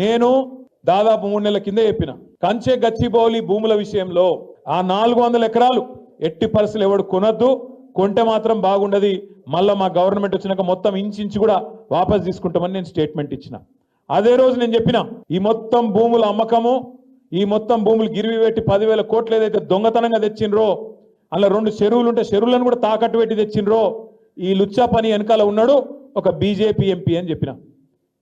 నేను దాదాపు మూడు నెలల కింద చెప్పిన. కంచె గచ్చిబౌలి భూముల విషయంలో ఆ నాలుగు వందల ఎకరాలు ఎట్టి పరిస్థితులు ఎవడు కొనద్దు. కొంటే మాత్రం బాగుండదు. మళ్ళీ మా గవర్నమెంట్ వచ్చినాక మొత్తం ఇంచించి కూడా వాపస్ తీసుకుంటామని నేను స్టేట్మెంట్ ఇచ్చిన. అదే రోజు నేను చెప్పిన ఈ మొత్తం భూముల అమ్మకము ఈ మొత్తం భూములు గిరివి పెట్టి పదివేల కోట్లు ఏదైతే దొంగతనంగా తెచ్చిండ్రో అలా రెండు చెరువులు ఉంటే చెరువులను కూడా తాకట్టు పెట్టి తెచ్చిండ్రో ఈ లుచ్చా పని వెనకాల ఉన్నాడు ఒక బీజేపీ ఎంపీ అని చెప్పిన.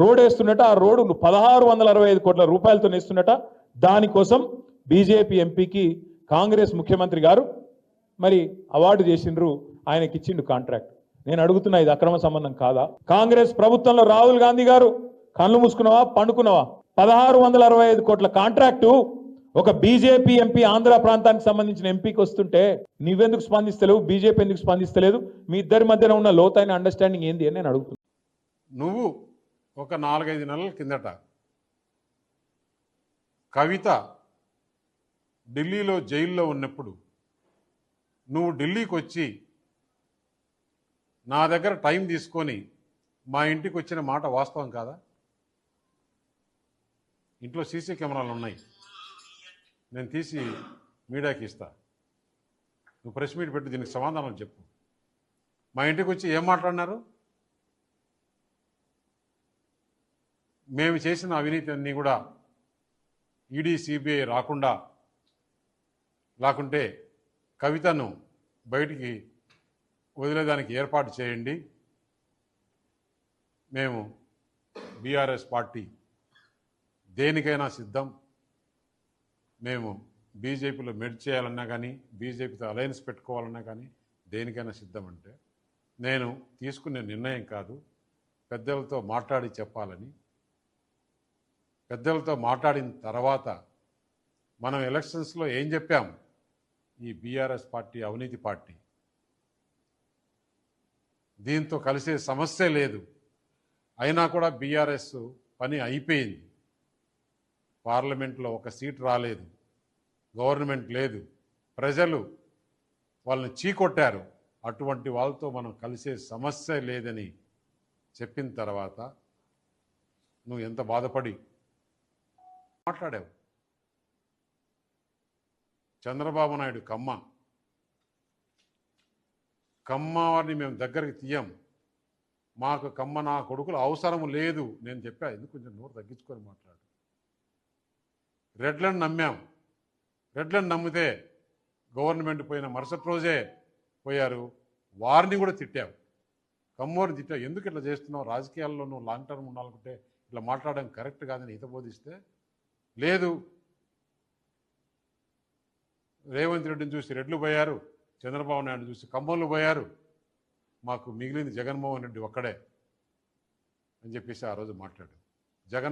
రోడ్ వేస్తున్నట ఆ రోడ్డు పదహారు వందల అరవై ఐదు కోట్ల రూపాయలతో ఇస్తున్నట దానికోసం బీజేపీ ఎంపీకి కాంగ్రెస్ ముఖ్యమంత్రి గారు మరి అవార్డు చేసిండ్రు ఆయనకి ఇచ్చిండు కాంట్రాక్ట్. నేను అడుగుతున్నా ఇది అక్రమ సంబంధం కాదా? కాంగ్రెస్ ప్రభుత్వంలో రాహుల్ గాంధీ గారు కళ్ళు మూసుకున్నావా పండుకున్నావా? పదహారు వందల అరవై ఐదు కోట్ల కాంట్రాక్టు ఒక బీజేపీ ఎంపీ ఆంధ్ర ప్రాంతానికి సంబంధించిన ఎంపీకి వస్తుంటే నువ్వెందుకు స్పందిస్తలేవు బీజేపీ ఎందుకు స్పందిస్తలేదు? మీ ఇద్దరి మధ్యన ఉన్న లోతైన అండర్స్టాండింగ్ ఏంది అని నేను అడుగుతున్నాను నువ్వు ఒక నాలుగైదు నెలల కిందట కవిత ఢిల్లీలో జైల్లో ఉన్నప్పుడు నువ్వు ఢిల్లీకి వచ్చి నా దగ్గర టైం తీసుకొని మా ఇంటికి వచ్చిన మాట వాస్తవం కాదా? ఇంట్లో సీసీ కెమెరాలు ఉన్నాయి. నేను తీసి మీడియాకి ఇస్తా. నువ్వు ప్రెస్ మీట్ పెట్టి దీనికి సమాధానం చెప్పు. మా ఇంటికి వచ్చి ఏం మాట్లాడినారు? మేము చేసిన అవినీతి అన్నీ కూడా ఈడీ సిబిఐ రాకుండా లేకుంటే కవితను బయటికి వదిలేదానికి ఏర్పాటు చేయండి. మేము బీఆర్ఎస్ పార్టీ దేనికైనా సిద్ధం. మేము బీజేపీలో మెడ్ చేయాలన్నా కానీ బీజేపీతో అలయన్స్ పెట్టుకోవాలన్నా కానీ దేనికైనా సిద్ధం అంటే నేను తీసుకునే నిర్ణయం కాదు పెద్దలతో మాట్లాడి చెప్పాలని పెద్దలతో మాట్లాడిన తర్వాత మనం ఎలక్షన్స్లో ఏం చెప్పాం? ఈ బీఆర్ఎస్ పార్టీ అవినీతి పార్టీ. దీంతో కలిసే సమస్య లేదు. అయినా కూడా బీఆర్ఎస్ పని అయిపోయింది. పార్లమెంట్లో ఒక సీట్ రాలేదు. గవర్నమెంట్ లేదు. ప్రజలు వాళ్ళని చీకొట్టారు. అటువంటి వాళ్ళతో మనం కలిసే సమస్య లేదని చెప్పిన తర్వాత నువ్వు ఎంత బాధపడి మాట్లాడావు. చంద్రబాబు నాయుడు కమ్మ. కమ్మ వారిని మేము దగ్గరికి తీయం. మాకు కమ్మ నా కొడుకులు అవసరం లేదు. నేను చెప్పా ఎందుకు కొంచెం నోరు తగ్గించుకొని మాట్లాడు. రెడ్లను నమ్మాం. రెడ్లను నమ్మితే గవర్నమెంట్ పోయిన మరుసటి రోజే పోయారు. వారిని కూడా తిట్టావు కమ్మోరిని తిట్టావు ఎందుకు ఇట్లా చేస్తున్నావు? రాజకీయాల్లో నువ్వు లాంగ్ టర్మ్ ఉండాలనుకుంటే ఇట్లా మాట్లాడడం కరెక్ట్ కాదని హితబోధిస్తే లేదు. రేవంత్ రెడ్డిని చూసి రెడ్లు పోయారు చంద్రబాబు నాయుడు చూసి కమ్మోళ్ళు పోయారు. మాకు మిగిలింది జగన్మోహన్ రెడ్డి ఒక్కడే అని చెప్పేసి ఆ రోజు మాట్లాడు